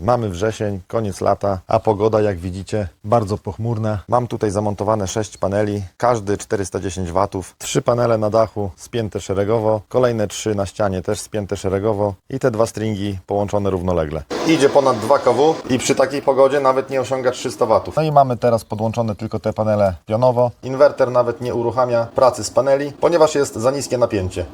Mamy wrzesień, koniec lata, a pogoda jak widzicie bardzo pochmurna. Mam tutaj zamontowane 6 paneli, każdy 410 W, trzy panele na dachu spięte szeregowo, kolejne trzy na ścianie też spięte szeregowo i te dwa stringi połączone równolegle. Idzie ponad 2 kW i przy takiej pogodzie nawet nie osiąga 300 W. No i mamy teraz podłączone tylko te panele pionowo. Inwerter nawet nie uruchamia pracy z paneli, ponieważ jest za niskie napięcie.